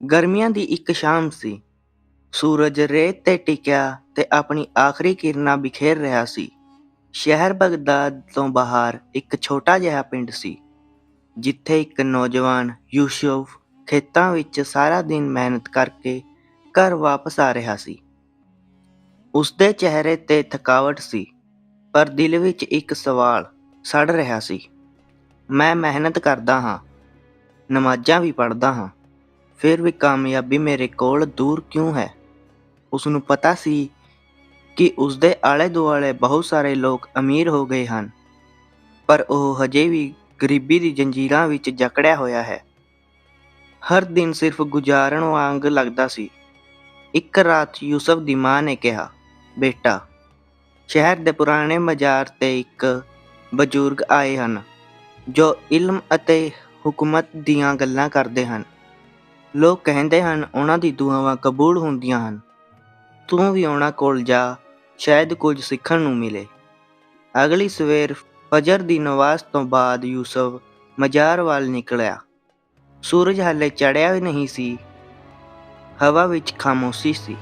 ਗਰਮੀਆਂ ਦੀ ਇੱਕ ਸ਼ਾਮ ਸੀ। ਸੂਰਜ ਰੇਤ ਤੇ ਟਿਕਿਆ ਤੇ ਆਪਣੀ ਆਖਰੀ ਕਿਰਨਾਂ ਬਿਖੇਰ ਰਿਹਾ ਸੀ। ਸ਼ਹਿਰ ਬਗਦਾਦ ਤੋਂ ਬਾਹਰ ਇੱਕ ਛੋਟਾ ਜਿਹਾ ਪਿੰਡ ਸੀ, ਜਿੱਥੇ ਇੱਕ ਨੌਜਵਾਨ ਯੂਸੁਫ ਖੇਤਾਂ ਵਿੱਚ ਸਾਰਾ ਦਿਨ ਮਿਹਨਤ ਕਰਕੇ ਘਰ ਵਾਪਸ ਆ ਰਿਹਾ ਸੀ। ਉਸਦੇ ਚਿਹਰੇ ਤੇ ਥਕਾਵਟ ਸੀ, ਪਰ ਦਿਲ ਵਿੱਚ ਇੱਕ ਸਵਾਲ ਸੜ ਰਿਹਾ ਸੀ। ਮੈਂ ਮਿਹਨਤ ਕਰਦਾ ਹਾਂ, ਨਮਾਜ਼ਾਂ ਵੀ ਪੜ੍ਹਦਾ ਹਾਂ। ਫਿਰ ਵੀ ਕਾਮਯਾਬੀ ਮੇਰੇ ਕੋਲ ਦੂਰ ਕਿਉਂ ਹੈ? ਉਸ ਨੂੰ ਪਤਾ ਸੀ ਕਿ ਉਸਦੇ ਆਲੇ ਦੁਆਲੇ ਬਹੁਤ ਸਾਰੇ ਲੋਕ ਅਮੀਰ ਹੋ ਗਏ ਹਨ, ਪਰ ਉਹ ਹਜੇ ਵੀ ਗਰੀਬੀ ਦੀ ਜੰਜੀਰਾਂ ਵਿੱਚ ਜਕੜਿਆ ਹੋਇਆ ਹੈ। ਹਰ ਦਿਨ ਸਿਰਫ ਗੁਜ਼ਾਰਨ ਵਾਂਗ ਲੱਗਦਾ ਸੀ। ਇੱਕ ਰਾਤ ਯੂਸਫ ਦੀ ਮਾਂ ਨੇ ਕਿਹਾ, ਬੇਟਾ, ਸ਼ਹਿਰ ਦੇ ਪੁਰਾਣੇ ਮਜ਼ਾਰ ਤੇ ਇੱਕ ਬਜ਼ੁਰਗ ਆਏ ਹਨ, ਜੋ ਇਲਮ ਅਤੇ ਹੁਕਮਤ ਦੀਆਂ ਗੱਲਾਂ ਕਰਦੇ ਹਨ। ਲੋਕ ਕਹਿੰਦੇ ਹਨ, ਉਹਨਾਂ ਦੀ ਦੁਆਵਾਂ ਕਬੂਲ ਹੁੰਦੀਆਂ ਹਨ। ਤੂੰ ਵੀ ਉਹਨਾਂ ਕੋਲ ਜਾ, ਸ਼ਾਇਦ ਕੁਝ ਸਿੱਖਣ ਨੂੰ ਮਿਲੇ। ਅਗਲੀ ਸਵੇਰ ਫਜਰ ਦੀ ਨਵਾਜ਼ ਤੋਂ ਬਾਅਦ ਯੂਸਫ ਮਜ਼ਾਰ ਵੱਲ ਨਿਕਲਿਆ। ਸੂਰਜ ਹਾਲੇ ਚੜ੍ਹਿਆ ਵੀ ਨਹੀਂ ਸੀ, ਹਵਾ ਵਿੱਚ ਖਾਮੋਸ਼ੀ ਸੀ।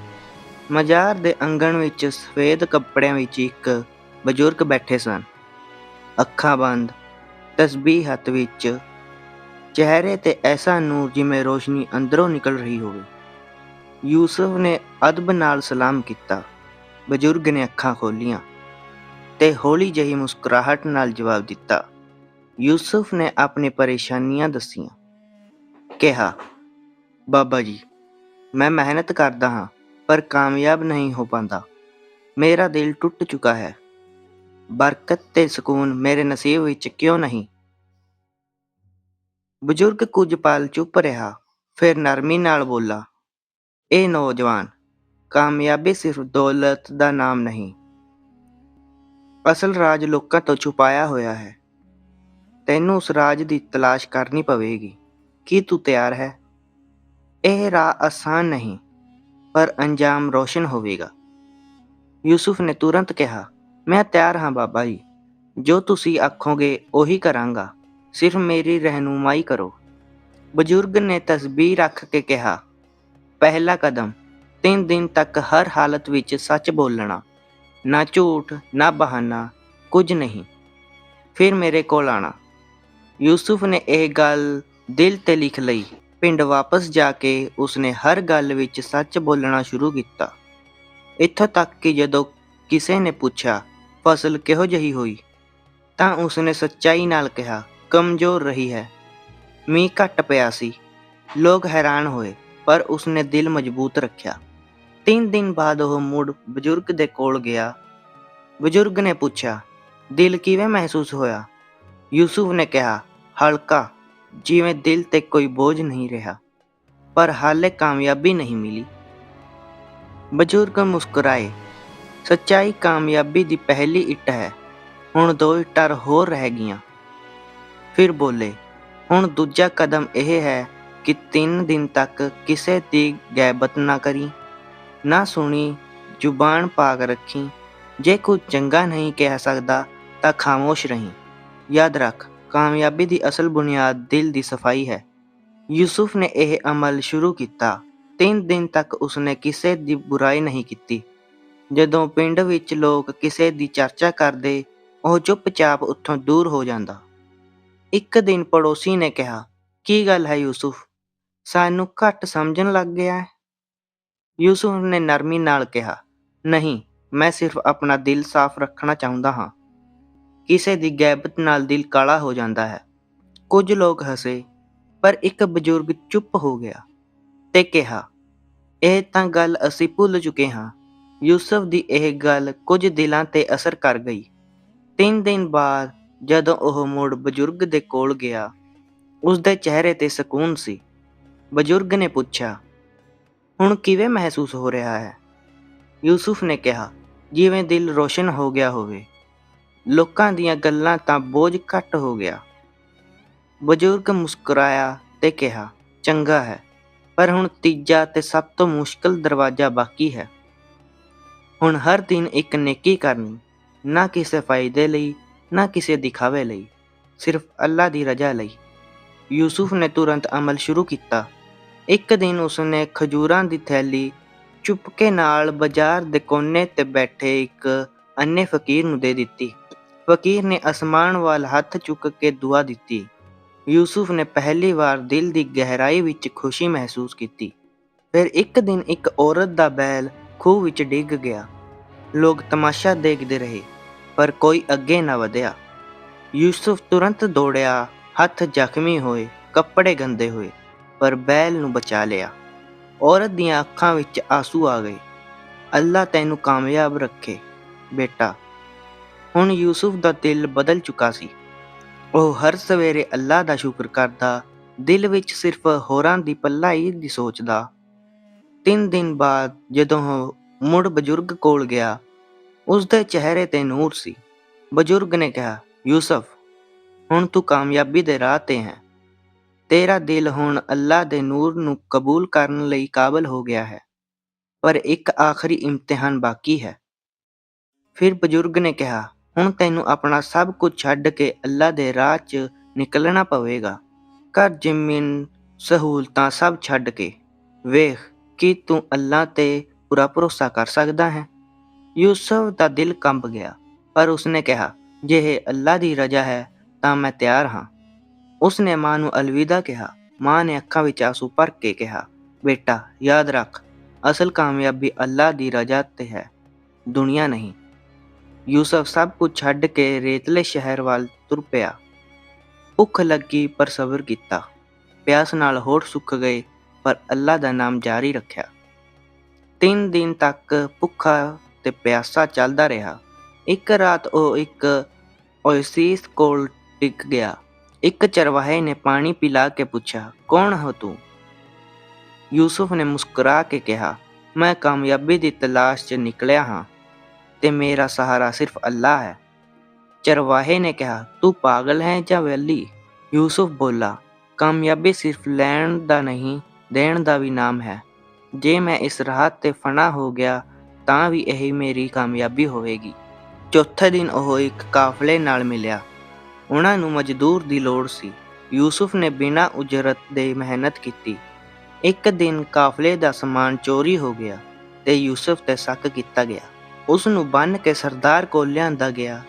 ਮਜ਼ਾਰ ਦੇ ਅੰਗਣ ਵਿੱਚ ਸਫੇਦ ਕੱਪੜਿਆਂ ਵਿੱਚ ਇੱਕ ਬਜ਼ੁਰਗ ਬੈਠੇ ਸਨ। ਅੱਖਾਂ ਬੰਦ, ਤਸਬੀਹ ਹੱਥ ਵਿੱਚ ਚਿਹਰੇ ਤੇ ਐਸਾ ਨੂਰ ਜਿਵੇਂ ਰੋਸ਼ਨੀ ਅੰਦਰੋਂ ਨਿਕਲ ਰਹੀ ਹੋਵੇ। ਯੂਸਫ ਨੇ ਅਦਬ ਨਾਲ ਸਲਾਮ ਕੀਤਾ। ਬਜ਼ੁਰਗ ਨੇ ਅੱਖਾਂ ਖੋਲੀਆਂ ਤੇ ਹੌਲੀ ਜਿਹੀ ਮੁਸਕਰਾਹਟ ਨਾਲ ਜਵਾਬ ਦਿੱਤਾ। ਯੂਸਫ ਨੇ ਆਪਣੀ ਪਰੇਸ਼ਾਨੀਆਂ ਦੱਸੀਆਂ। ਕਿਹਾ, ਬਾਬਾ ਜੀ, ਮੈਂ ਮਿਹਨਤ ਕਰਦਾ ਹਾਂ, ਪਰ ਕਾਮਯਾਬ ਨਹੀਂ ਹੋ ਪਾਂਦਾ। ਮੇਰਾ ਦਿਲ ਟੁੱਟ ਚੁੱਕਾ ਹੈ। ਬਰਕਤ ਤੇ ਸਕੂਨ ਮੇਰੇ ਨਸੀਬ ਵਿੱਚ ਕਿਉਂ ਨਹੀਂ? ਬਜ਼ੁਰਗ ਕੁਝ ਪਲ ਚੁੱਪ ਰਿਹਾ, ਫਿਰ ਨਰਮੀ ਨਾਲ ਬੋਲਾ, ਇਹ ਨੌਜਵਾਨ, ਕਾਮਯਾਬੀ ਸਿਰਫ ਦੌਲਤ ਦਾ ਨਾਮ ਨਹੀਂ। ਅਸਲ ਰਾਜ ਲੋਕਾਂ ਤੋਂ ਛੁਪਾਇਆ ਹੋਇਆ ਹੈ। ਤੈਨੂੰ ਉਸ ਰਾਜ ਦੀ ਤਲਾਸ਼ ਕਰਨੀ ਪਵੇਗੀ। ਕੀ ਤੂੰ ਤਿਆਰ ਹੈ? ਇਹ ਰਾਹ ਆਸਾਨ ਨਹੀਂ, ਪਰ ਅੰਜਾਮ ਰੋਸ਼ਨ ਹੋਵੇਗਾ। ਯੂਸੁਫ ਨੇ ਤੁਰੰਤ ਕਿਹਾ, ਮੈਂ ਤਿਆਰ ਹਾਂ ਬਾਬਾ ਜੀ। ਜੋ ਤੁਸੀਂ ਆਖੋਗੇ, ਉਹੀ ਕਰਾਂਗਾ। ਸਿਰਫ ਮੇਰੀ ਰਹਿਨੁਮਾਈ ਕਰੋ। ਬਜ਼ੁਰਗ ਨੇ ਤਸਬੀਹ ਰੱਖ ਕੇ ਕਿਹਾ, ਪਹਿਲਾ ਕਦਮ, ਤਿੰਨ ਦਿਨ ਤੱਕ ਹਰ ਹਾਲਤ ਵਿੱਚ ਸੱਚ ਬੋਲਣਾ। ਨਾ ਝੂਠ, ਨਾ ਬਹਾਨਾ, ਕੁਝ ਨਹੀਂ। ਫਿਰ ਮੇਰੇ ਕੋਲ ਆਣਾ। ਯੂਸੁਫ ਨੇ ਇਹ ਗੱਲ ਦਿਲ ਤੇ ਲਿਖ ਲਈ। ਪਿੰਡ ਵਾਪਸ ਜਾ ਕੇ ਉਸਨੇ ਹਰ ਗੱਲ ਵਿੱਚ ਸੱਚ ਬੋਲਣਾ ਸ਼ੁਰੂ ਕੀਤਾ। ਇੱਥੋਂ ਤੱਕ ਕਿ ਜਦੋਂ ਕਿਸੇ ਨੇ ਪੁੱਛਿਆ, ਫਸਲ ਕਿਹੋ ਜਿਹੀ ਹੋਈ? ਤਾਂ ਉਸਨੇ ਸੱਚਾਈ ਨਾਲ ਕਿਹਾ ਕਮਜ਼ੋਰ ਰਹੀ ਹੈ ਮੀਂਹ ਘੱਟ ਪਿਆ ਸੀ ਲੋਕ ਹੈਰਾਨ ਹੋਏ ਪਰ ਉਸਨੇ ਦਿਲ ਮਜ਼ਬੂਤ ਰੱਖਿਆ ਤਿੰਨ ਦਿਨ ਬਾਅਦ ਉਹ ਮੁੜ ਬਜ਼ੁਰਗ ਦੇ ਕੋਲ ਗਿਆ ਬਜ਼ੁਰਗ ਨੇ ਪੁੱਛਿਆ ਦਿਲ ਕਿਵੇਂ ਮਹਿਸੂਸ ਹੋਇਆ ਯੂਸੁਫ ਨੇ ਕਿਹਾ ਹਲਕਾ ਜਿਵੇਂ ਦਿਲ ਤੇ ਕੋਈ ਬੋਝ ਨਹੀਂ ਰਿਹਾ ਪਰ ਹਾਲੇ ਕਾਮਯਾਬੀ ਨਹੀਂ ਮਿਲੀ ਬਜ਼ੁਰਗ ਮੁਸਕਰਾਏ ਸੱਚਾਈ ਕਾਮਯਾਬੀ ਦੀ ਪਹਿਲੀ ਇੱਟ ਹੈ ਹੁਣ ਦੋ ਇੱਟਾਂ ਹੋਰ ਰਹਿ ਗਈਆਂ ਫਿਰ ਬੋਲੇ, ਹੁਣ ਦੂਜਾ ਕਦਮ ਇਹ ਹੈ ਕਿ ਤਿੰਨ ਦਿਨ ਤੱਕ ਕਿਸੇ ਦੀ ਗੈਬਤ ਨਾ ਕਰੀ, ਨਾ ਸੁਣੀ, ਜ਼ੁਬਾਨ ਪਾਕ ਰੱਖੀ। ਜੇ ਕੋਈ ਚੰਗਾ ਨਹੀਂ ਕਹਿ ਸਕਦਾ ਤਾਂ ਖਾਮੋਸ਼ ਰਹੀਂ। ਯਾਦ ਰੱਖ, ਕਾਮਯਾਬੀ ਦੀ ਅਸਲ ਬੁਨਿਆਦ ਦਿਲ ਦੀ ਸਫ਼ਾਈ ਹੈ। ਯੂਸੁਫ ਨੇ ਇਹ ਅਮਲ ਸ਼ੁਰੂ ਕੀਤਾ। ਤਿੰਨ ਦਿਨ ਤੱਕ ਉਸਨੇ ਕਿਸੇ ਦੀ ਬੁਰਾਈ ਨਹੀਂ ਕੀਤੀ। ਜਦੋਂ ਪਿੰਡ ਵਿੱਚ ਲੋਕ ਕਿਸੇ ਦੀ ਚਰਚਾ ਕਰਦੇ, ਉਹ ਚੁੱਪਚਾਪ ਉੱਥੋਂ ਦੂਰ ਹੋ ਜਾਂਦਾ। ਇੱਕ ਦਿਨ ਪੜੋਸੀ ਨੇ ਕਿਹਾ, ਕੀ ਗੱਲ ਹੈ ਯੂਸੁਫ? ਸਾਨੂੰ ਘੱਟ ਸਮਝਣ ਲੱਗ ਗਿਆ ਹੈ? ਯੂਸੁਫ ਨੇ ਨਰਮੀ ਨਾਲ ਕਿਹਾ, ਨਹੀਂ, ਮੈਂ ਸਿਰਫ ਆਪਣਾ ਦਿਲ ਸਾਫ਼ ਰੱਖਣਾ ਚਾਹੁੰਦਾ ਹਾਂ। ਕਿਸੇ ਦੀ ਗੈਬਤ ਨਾਲ ਦਿਲ ਕਾਲਾ ਹੋ ਜਾਂਦਾ ਹੈ। ਕੁਝ ਲੋਕ ਹੱਸੇ, ਪਰ ਇੱਕ ਬਜ਼ੁਰਗ ਚੁੱਪ ਹੋ ਗਿਆ ਤੇ ਕਿਹਾ, ਇਹ ਤਾਂ ਗੱਲ ਅਸੀਂ ਭੁੱਲ ਚੁੱਕੇ ਹਾਂ। ਯੂਸਫ ਦੀ ਇਹ ਗੱਲ ਕੁਝ ਦਿਲਾਂ ਤੇ ਅਸਰ ਕਰ ਗਈ। ਤਿੰਨ ਦਿਨ ਬਾਅਦ ਜਦੋਂ ਉਹ ਮੁੜ ਬਜ਼ੁਰਗ ਦੇ ਕੋਲ ਗਿਆ ਉਸ ਦੇ ਚਿਹਰੇ ਤੇ ਸਕੂਨ ਸੀ। ਬਜ਼ੁਰਗ ਨੇ ਪੁੱਛਿਆ, ਹੁਣ ਕਿਵੇਂ ਮਹਿਸੂਸ ਹੋ ਰਿਹਾ ਹੈ? ਯੂਸੁਫ ਨੇ ਕਿਹਾ, ਜਿਵੇਂ ਦਿਲ ਰੋਸ਼ਨ ਹੋ ਗਿਆ ਹੋਵੇ। ਲੋਕਾਂ ਦੀਆਂ ਗੱਲਾਂ ਤਾਂ ਬੋਝ ਘੱਟ ਹੋ ਗਿਆ। ਬਜ਼ੁਰਗ ਮੁਸਕਰਾਇਆ ਤੇ ਕਿਹਾ, ਚੰਗਾ ਹੈ, ਪਰ ਹੁਣ ਤੀਜਾ ਤੇ ਸਭ ਤੋਂ ਮੁਸ਼ਕਲ ਦਰਵਾਜ਼ਾ ਬਾਕੀ ਹੈ। ਹੁਣ ਹਰ ਦਿਨ ਇੱਕ ਨੇਕੀ ਕਰਨੀ, ਨਾ ਕਿਸੇ ਫਾਇਦੇ ਲਈ ਨਾ ਕਿਸੇ ਦਿਖਾਵੇ ਲਈ, ਸਿਰਫ ਅੱਲਾ ਦੀ ਰਜ਼ਾ ਲਈ। ਯੂਸੁਫ ਨੇ ਤੁਰੰਤ ਅਮਲ ਸ਼ੁਰੂ ਕੀਤਾ। ਇੱਕ ਦਿਨ ਉਸਨੇ ਖਜੂਰਾਂ ਦੀ ਥੈਲੀ ਚੁਪਕੇ ਨਾਲ ਬਾਜ਼ਾਰ ਦੇ ਕੋਨੇ ਤੇ ਬੈਠੇ ਇੱਕ ਅੰਨੇ ਫਕੀਰ ਨੂੰ ਦੇ ਦਿੱਤੀ। ਫਕੀਰ ਨੇ ਅਸਮਾਨ ਵੱਲ ਹੱਥ ਚੁੱਕ ਕੇ ਦੁਆ ਦਿੱਤੀ। ਯੂਸੁਫ ਨੇ ਪਹਿਲੀ ਵਾਰ ਦਿਲ ਦੀ ਗਹਿਰਾਈ ਵਿੱਚ ਖੁਸ਼ੀ ਮਹਿਸੂਸ ਕੀਤੀ। ਫਿਰ ਇੱਕ ਦਿਨ ਇੱਕ ਔਰਤ ਦਾ ਬੈਲ ਖੂਹ ਵਿੱਚ ਡਿੱਗ ਗਿਆ। ਲੋਕ ਤਮਾਸ਼ਾ ਦੇਖਦੇ ਰਹੇ। ਪਰ ਕੋਈ ਅੱਗੇ ਨਾ ਵਧਿਆ। ਯੂਸੁਫ ਤੁਰੰਤ ਦੌੜਿਆ, ਹੱਥ ਜ਼ਖਮੀ ਹੋਏ, ਕੱਪੜੇ ਗੰਦੇ ਹੋਏ, ਪਰ ਬੈਲ ਨੂੰ ਬਚਾ ਲਿਆ। ਔਰਤ ਦੀਆਂ ਅੱਖਾਂ ਵਿੱਚ ਆਂਸੂ ਆ ਗਏ। ਅੱਲਾ ਤੈਨੂੰ ਕਾਮਯਾਬ ਰੱਖੇ, ਬੇਟਾ। ਹੁਣ ਯੂਸੁਫ ਦਾ ਦਿਲ ਬਦਲ ਚੁੱਕਾ ਸੀ। ਉਹ ਹਰ ਸਵੇਰੇ ਅੱਲਾ ਦਾ ਸ਼ੁਕਰ ਕਰਦਾ, ਦਿਲ ਵਿੱਚ ਸਿਰਫ ਹੋਰਾਂ ਦੀ ਭਲਾਈ ਦੀ ਸੋਚਦਾ। ਤਿੰਨ ਦਿਨ ਬਾਅਦ ਜਦੋਂ ਉਹ ਮੁੜ ਬਜ਼ੁਰਗ ਕੋਲ ਗਿਆ ਉਸ ਦੇ ਚਿਹਰੇ ਤੇ ਨੂਰ ਸੀ। ਬਜ਼ੁਰਗ ਨੇ ਕਿਹਾ, ਯੂਸਫ, ਹੁਣ ਤੂੰ ਕਾਮਯਾਬੀ ਦੇ ਰਾਹ ਤੇ ਹੈ। ਤੇਰਾ ਦਿਲ ਹੁਣ ਅੱਲਾ ਦੇ ਨੂਰ ਨੂੰ ਕਬੂਲ ਕਰਨ ਲਈ ਕਾਬਲ ਹੋ ਗਿਆ ਹੈ, ਪਰ ਇੱਕ ਆਖਰੀ ਇਮਤਿਹਾਨ ਬਾਕੀ ਹੈ। ਫਿਰ ਬਜ਼ੁਰਗ ਨੇ ਕਿਹਾ, ਹੁਣ ਤੈਨੂੰ ਆਪਣਾ ਸਭ ਕੁਝ ਛੱਡ ਕੇ ਅੱਲਾ ਦੇ ਰਾਹ 'ਚ ਨਿਕਲਣਾ ਪਵੇਗਾ। ਘਰ ਜ਼ਮੀਨ, ਸਹੂਲਤਾਂ ਸਭ ਛੱਡ ਕੇ। ਵੇਖ, ਕਿ ਤੂੰ ਅੱਲਾ ਤੇ ਪੂਰਾ ਭਰੋਸਾ ਕਰ ਸਕਦਾ ਹੈ? ਯੂਸਫ ਦਾ ਦਿਲ ਕੰਬ ਗਿਆ, ਪਰ ਉਸਨੇ ਕਿਹਾ, ਜੇ ਇਹ ਅੱਲਾ ਦੀ ਰਜ਼ਾ ਹੈ, ਤਾਂ ਮੈਂ ਤਿਆਰ ਹਾਂ। ਉਸਨੇ ਮਾਂ ਨੂੰ ਅਲਵਿਦਾ ਕਿਹਾ, ਮਾਂ ਨੇ ਅੱਖਾਂ ਵਿੱਚ ਆਸੂ ਭਰ ਕੇ ਕਿਹਾ, ਬੇਟਾ, ਯਾਦ ਰੱਖ, ਅਸਲ ਕਾਮਯਾਬੀ ਅੱਲਾ ਦੀ ਰਜ਼ਾ ਤੇ ਹੈ, ਦੁਨੀਆ ਨਹੀਂ। ਯੂਸਫ ਸਭ ਕੁਝ ਛੱਡ ਕੇ ਰੇਤਲੇ ਸ਼ਹਿਰ ਵੱਲ ਤੁਰ ਪਿਆ। ਭੁੱਖ ਲੱਗੀ, ਪਰ ਸਬਰ ਕੀਤਾ। ਪਿਆਸ ਨਾਲ ਹੋਠ ਸੁੱਕ ਗਏ, ਪਰ ਅੱਲਾ ਦਾ ਨਾਮ ਜਾਰੀ ਰੱਖਿਆ। ਤਿੰਨ ਦਿਨ ਤੱਕ ਭੁੱਖਾ ਤੇ ਪਿਆਸਾ ਚੱਲਦਾ ਰਿਹਾ। ਇੱਕ ਰਾਤ ਉਹ ਇੱਕ ਓਏਸਿਸ ਕੋਲ ਟਿਕ ਗਿਆ। ਇੱਕ ਚਰਵਾਹੇ ਨੇ ਪਾਣੀ ਪਿਲਾ ਕੇ ਪੁੱਛਿਆ, ਕੌਣ ਹੋ ਤੂੰ? ਯੂਸੁਫ ਨੇ ਮੁਸਕਰਾ ਕੇ ਕਿਹਾ, ਮੈਂ ਕਾਮਯਾਬੀ ਦੀ ਤਲਾਸ਼ 'ਚ ਨਿਕਲਿਆ ਹਾਂ ਤੇ ਮੇਰਾ ਸਹਾਰਾ ਸਿਰਫ ਅੱਲਾ ਹੈ। ਚਰਵਾਹੇ ਨੇ ਕਿਹਾ, ਤੂੰ ਪਾਗਲ ਹੈ ਜਾਂ ਵੈਲੀ? ਯੂਸੁਫ ਬੋਲਾ, ਕਾਮਯਾਬੀ ਸਿਰਫ ਲੈਣ ਦਾ ਨਹੀਂ, ਦੇਣ ਦਾ ਵੀ ਨਾਮ ਹੈ। ਜੇ ਮੈਂ ਇਸ ਰਾਹ ਤੇ ਫਨਾ ਹੋ ਗਿਆ ਤਾਂ ਵੀ ਇਹ ਮੇਰੀ ਕਾਮਯਾਬੀ ਹੋਵੇਗੀ। ਚੌਥੇ ਦਿਨ ਉਹ ਇੱਕ ਕਾਫਲੇ ਨਾਲ ਮਿਲਿਆ। ਉਹਨਾਂ ਨੂੰ ਮਜ਼ਦੂਰ ਦੀ ਲੋੜ ਸੀ। ਯੂਸੁਫ ਨੇ ਬਿਨਾਂ ਉਜਰਤ ਦੇ ਮਿਹਨਤ ਕੀਤੀ। ਇੱਕ ਦਿਨ ਕਾਫਲੇ ਦਾ ਸਮਾਨ ਚੋਰੀ ਹੋ ਗਿਆ ਤੇ ਯੂਸੁਫ ਤੇ ਸ਼ੱਕ ਕੀਤਾ ਗਿਆ। ਉਸ ਨੂੰ ਬੰਨ ਕੇ ਸਰਦਾਰ ਕੋਲ ਲਿਆਂਦਾ ਗਿਆ।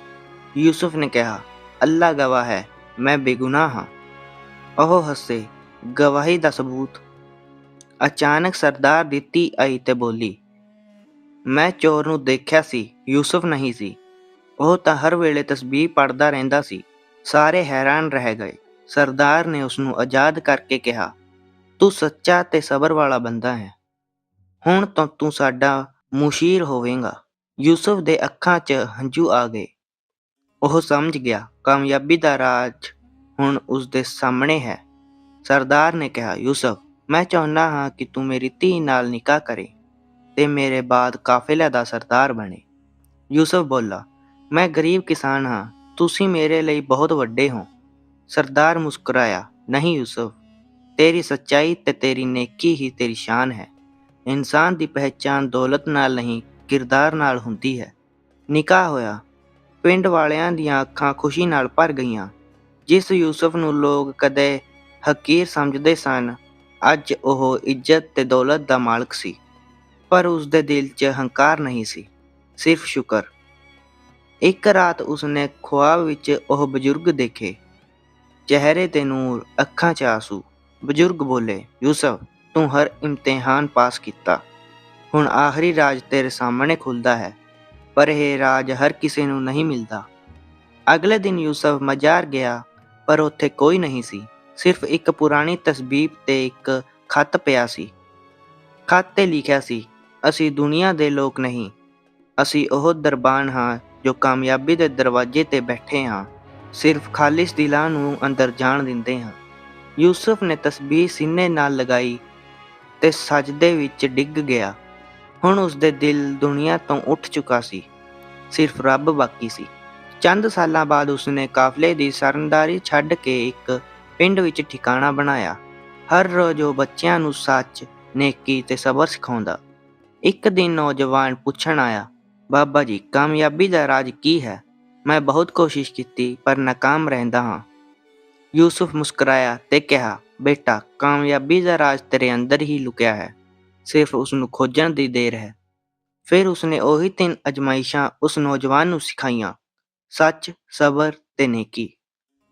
ਯੂਸੁਫ ਨੇ ਕਿਹਾ, ਅੱਲਾ ਗਵਾਹ ਹੈ, ਮੈਂ ਬੇਗੁਨਾਹ ਹਾਂ। ਉਹ ਹੱਸੇ। ਗਵਾਹੀ ਦਾ ਸਬੂਤ ਅਚਾਨਕ ਸਰਦਾਰ ਦੀ ਧੀ ਆਈ ਤੇ ਬੋਲੀ ਮੈਂ ਚੋਰ ਨੂੰ ਦੇਖਿਆ ਸੀ, ਯੂਸਫ ਨਹੀਂ ਸੀ। ਉਹ ਤਾਂ ਹਰ ਵੇਲੇ ਤਸਬੀਹ ਪੜਦਾ ਰਹਿੰਦਾ ਸੀ। ਸਾਰੇ ਹੈਰਾਨ ਰਹਿ ਗਏ। ਸਰਦਾਰ ਨੇ ਉਸ ਨੂੰ ਆਜ਼ਾਦ ਕਰਕੇ ਕਿਹਾ, ਤੂੰ ਸੱਚਾ ਤੇ ਸਬਰ ਵਾਲਾ ਬੰਦਾ ਹੈ। ਹੁਣ ਤਾਂ ਤੂੰ ਸਾਡਾ ਮੁਸ਼ੀਰ ਹੋਵੇਂਗਾ। ਯੂਸਫ ਦੇ ਅੱਖਾਂ 'ਚ ਹੰਝੂ ਆ ਗਏ। ਉਹ ਸਮਝ ਗਿਆ, ਕਾਮਯਾਬੀ ਦਾ ਰਾਜ ਹੁਣ ਉਸ ਦੇ ਸਾਹਮਣੇ ਹੈ। ਸਰਦਾਰ ਨੇ ਕਿਹਾ, ਯੂਸਫ, ਮੈਂ ਚਾਹੁੰਦਾ ਹਾਂ ਕਿ ਤੂੰ ਮੇਰੀ ਧੀ ਨਾਲ ਨਿਕਾਹ ਕਰੇ। ਤੇ ਮੇਰੇ ਬਾਅਦ ਕਾਫਿਲੇ ਦਾ ਸਰਦਾਰ ਬਣੇ। ਯੂਸਫ ਬੋਲਾ, ਮੈਂ ਗਰੀਬ ਕਿਸਾਨ ਹਾਂ, ਤੁਸੀਂ ਮੇਰੇ ਲਈ ਬਹੁਤ ਵੱਡੇ ਹੋ। ਸਰਦਾਰ ਮੁਸਕਰਾਇਆ, ਨਹੀਂ ਯੂਸੁਫ, ਤੇਰੀ ਸੱਚਾਈ ਤੇ ਤੇਰੀ ਨੇਕੀ ਹੀ ਤੇਰੀ ਸ਼ਾਨ ਹੈ। ਇਨਸਾਨ ਦੀ ਪਹਿਚਾਨ ਦੌਲਤ ਨਾਲ ਨਹੀਂ, ਕਿਰਦਾਰ ਨਾਲ ਹੁੰਦੀ ਹੈ। ਨਿਕਾਹ ਹੋਇਆ, ਪਿੰਡ ਵਾਲਿਆਂ ਦੀਆਂ ਅੱਖਾਂ ਖੁਸ਼ੀ ਨਾਲ ਭਰ ਗਈਆਂ। ਜਿਸ ਯੂਸਫ ਨੂੰ ਲੋਕ ਕਦੇ ਹਕੀਰ ਸਮਝਦੇ ਸਨ, ਅੱਜ ਉਹ ਇੱਜ਼ਤ ਤੇ ਦੌਲਤ ਦਾ ਮਾਲਕ ਸੀ। ਪਰ ਉਸ ਦੇ ਦਿਲ 'ਚ ਹੰਕਾਰ ਨਹੀਂ ਸੀ, ਸਿਰਫ ਸ਼ੁਕਰ। ਇੱਕ ਰਾਤ ਉਸਨੇ ਖੁਆਬ ਵਿੱਚ ਉਹ ਬਜ਼ੁਰਗ ਦੇਖੇ। ਚਿਹਰੇ ਤੇ ਨੂਰ, ਅੱਖਾਂ 'ਚ ਆਸੂ। ਬਜ਼ੁਰਗ ਬੋਲੇ, ਯੂਸਫ, ਤੂੰ ਹਰ ਇਮਤਿਹਾਨ ਪਾਸ ਕੀਤਾ। ਹੁਣ ਆਖਰੀ ਰਾਜ ਤੇਰੇ ਸਾਹਮਣੇ ਖੁੱਲਦਾ ਹੈ, ਪਰ ਇਹ ਰਾਜ ਹਰ ਕਿਸੇ ਨੂੰ ਨਹੀਂ ਮਿਲਦਾ। ਅਗਲੇ ਦਿਨ ਯੂਸਫ ਮਜ਼ਾਰ ਗਿਆ, ਪਰ ਉੱਥੇ ਕੋਈ ਨਹੀਂ ਸੀ। ਸਿਰਫ ਇੱਕ ਪੁਰਾਣੀ ਤਸਬੀਬ ਤੇ ਇੱਕ ਖੱਤ ਪਿਆ ਸੀ। ਖੱਤ ਤੇ ਲਿਖਿਆ ਸੀ ਅਸੀਂ ਦੁਨੀਆ ਦੇ ਲੋਕ ਨਹੀਂ। ਅਸੀਂ ਉਹ ਦਰਬਾਨ ਹਾਂ ਜੋ ਕਾਮਯਾਬੀ ਦੇ ਦਰਵਾਜ਼ੇ ਤੇ ਬੈਠੇ ਹਾਂ। ਸਿਰਫ ਖਾਲਿਸ ਦਿਲਾਂ ਨੂੰ ਅੰਦਰ ਜਾਣ ਦਿੰਦੇ ਹਾਂ। ਯੂਸਫ ਨੇ ਤਸਬੀਹ ਸੀਨੇ ਨਾਲ ਲਗਾਈ ਤੇ ਸਜਦੇ ਵਿੱਚ ਡਿੱਗ ਗਿਆ। ਹੁਣ ਉਸ ਦੇ ਦਿਲ ਦੁਨੀਆ ਤੋਂ ਉੱਠ ਚੁੱਕਾ ਸੀ। ਸਿਰਫ ਰੱਬ ਬਾਕੀ ਸੀ। ਚੰਦ ਸਾਲਾਂ ਬਾਅਦ ਉਸਨੇ ਕਾਫਲੇ ਦੀ ਸਰਨਦਾਰੀ ਛੱਡ ਕੇ ਇੱਕ ਪਿੰਡ ਵਿੱਚ ਠਿਕਾਣਾ ਬਣਾਇਆ। ਹਰ ਰੋਜ਼ ਉਹ ਬੱਚਿਆਂ ਨੂੰ ਸੱਚ, ਨੇਕੀ ਤੇ ਸਬਰ ਸਿਖਾਉਂਦਾ। ਇੱਕ ਦਿਨ ਨੌਜਵਾਨ ਪੁੱਛਣ ਆਇਆ ਬਾਬਾ ਜੀ ਕਾਮਯਾਬੀ ਦਾ ਰਾਜ ਕੀ ਹੈ ਮੈਂ ਬਹੁਤ ਕੋਸ਼ਿਸ਼ ਕੀਤੀ ਪਰ ਨਾਕਾਮ ਰਹਿੰਦਾ ਹਾਂ ਯੂਸੁਫ ਮੁਸਕਰਾਇਆ ਤੇ ਕਿਹਾ ਬੇਟਾ ਕਾਮਯਾਬੀ ਦਾ ਰਾਜ਼ ਤੇਰੇ ਅੰਦਰ ਹੀ ਲੁਕਿਆ ਹੈ ਸਿਰਫ ਉਸ ਨੂੰ ਖੋਜਣ ਦੀ ਦੇਰ ਹੈ ਫਿਰ ਉਸਨੇ ਉਹੀ ਤਿੰਨ ਅਜਮਾਇਸ਼ਾਂ ਉਸ ਨੌਜਵਾਨ ਨੂੰ ਸਿਖਾਈਆਂ ਸੱਚ ਸਬਰ ਤੇ ਨੇਕੀ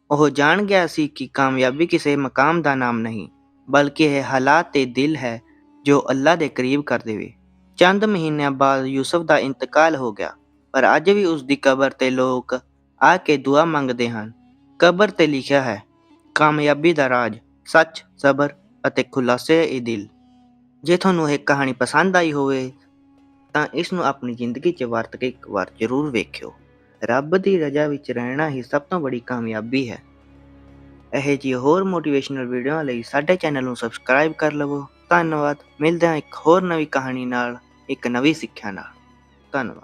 ਉਹ ਜਾਣ ਗਿਆ ਸੀ ਕਿ ਕਾਮਯਾਬੀ ਕਿਸੇ ਮਕਾਮ ਦਾ ਨਾਮ ਨਹੀਂ ਬਲਕਿ ਇਹ ਹਾਲਾਤ ਤੇ ਦਿਲ ਹੈ ਜੋ ਅੱਲਾ ਦੇ ਕਰੀਬ ਕਰ ਦੇਵੇ ਚੰਦ ਮਹੀਨਿਆਂ ਬਾਅਦ ਯੂਸਫ ਦਾ ਇੰਤਕਾਲ ਹੋ ਗਿਆ, ਪਰ ਅੱਜ ਵੀ ਉਸ ਦੀ ਕਬਰ ਤੇ ਲੋਕ ਆ ਕੇ ਦੁਆ ਮੰਗਦੇ ਹਨ। ਕਬਰ ਤੇ ਲਿਖਿਆ ਹੈ, ਕਾਮਯਾਬੀ ਦਾ ਰਾਜ, ਸੱਚ, ਸਬਰ ਅਤੇ ਖੁਲਾਸੇ ਇਹ ਦਿਲ। ਜੇ ਤੁਹਾਨੂੰ ਇਹ ਕਹਾਣੀ ਪਸੰਦ ਆਈ ਹੋਵੇ, ਤਾਂ ਇਸ ਨੂੰ ਆਪਣੀ ਜ਼ਿੰਦਗੀ 'ਚ ਵਰਤ ਕੇ ਇੱਕ ਵਾਰ ਜ਼ਰੂਰ ਵੇਖਿਓ। ਰੱਬ ਦੀ ਰਜ਼ਾ ਵਿੱਚ ਰਹਿਣਾ ਹੀ ਸਭ ਤੋਂ ਵੱਡੀ ਕਾਮਯਾਬੀ ਹੈ। ਇਹ ਜੀ ਹੋਰ ਮੋਟੀਵੇਸ਼ਨਲ ਵੀਡੀਓਆਂ ਲਈ ਸਾਡੇ ਚੈਨਲ ਨੂੰ ਸਬਸਕ੍ਰਾਈਬ ਕਰ ਲਵੋ। ਧੰਨਵਾਦ। ਮਿਲਦੇ ਹਾਂ ਇੱਕ ਹੋਰ ਨਵੀਂ ਕਹਾਣੀ ਨਾਲ। ਇੱਕ ਨਵੀਂ ਸਿੱਖਿਆ ਨਾਲ। ਧੰਨਵਾਦ।